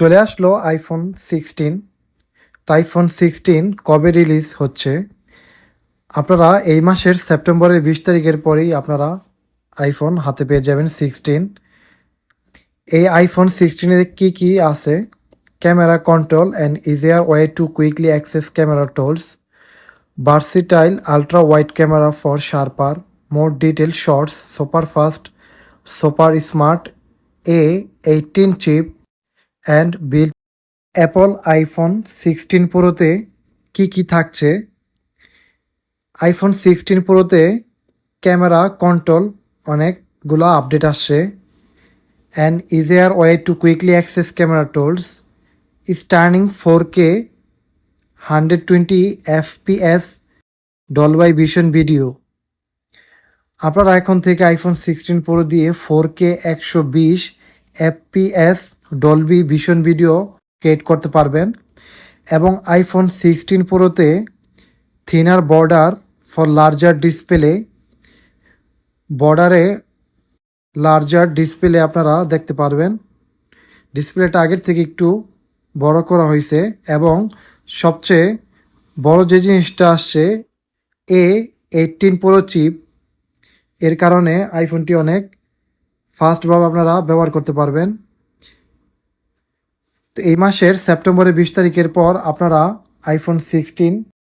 চলে আসলো iPhone sixteen তো আইফোন সিক্সটিন কবে রিলিজ হচ্ছে? আপনারা এই মাসের সেপ্টেম্বরের বিশ তারিখের পরেই আপনারা আইফোন হাতে পেয়ে যাবেন সিক্সটিন এই আইফোন সিক্সটিনে কী কী আছে? Camera control and easier way to quickly access camera tools versatile ultra wide camera for sharper, more detail shots super fast super smart A 18 chip and built Apple iPhone sixteen প্রোতে কি কি থাকছে? IPhone sixteen প্রোতে camera control অনেকগুলো update আসছে and easier way to quickly access camera tools stunning four K hundred twenty F P FPS Dolby vision video আপনারা এখন থেকে iPhone sixteen pro দিয়ে ফোর কে একশো বিশ FPS Dolby vision video create করতে পারবেন এবং iPhone sixteen প্রোতে thinner border for larger display বর্ডারে লার্জার ডিসপ্লে আপনারা দেখতে পারবেন। ডিসপ্লেটা আগের থেকে একটু বড় করা হয়েছে এবং সবচেয়ে বড় যে জিনিসটা আসছে, এ এইটিন প্রো চিপ এর কারণে আইফোনটি অনেক ফাস্টভাবে আপনারা ব্যবহার করতে পারবেন। তো এই মাসের সেপ্টেম্বরের বিশ তারিখের পর আপনারা আইফোন সিক্সটিন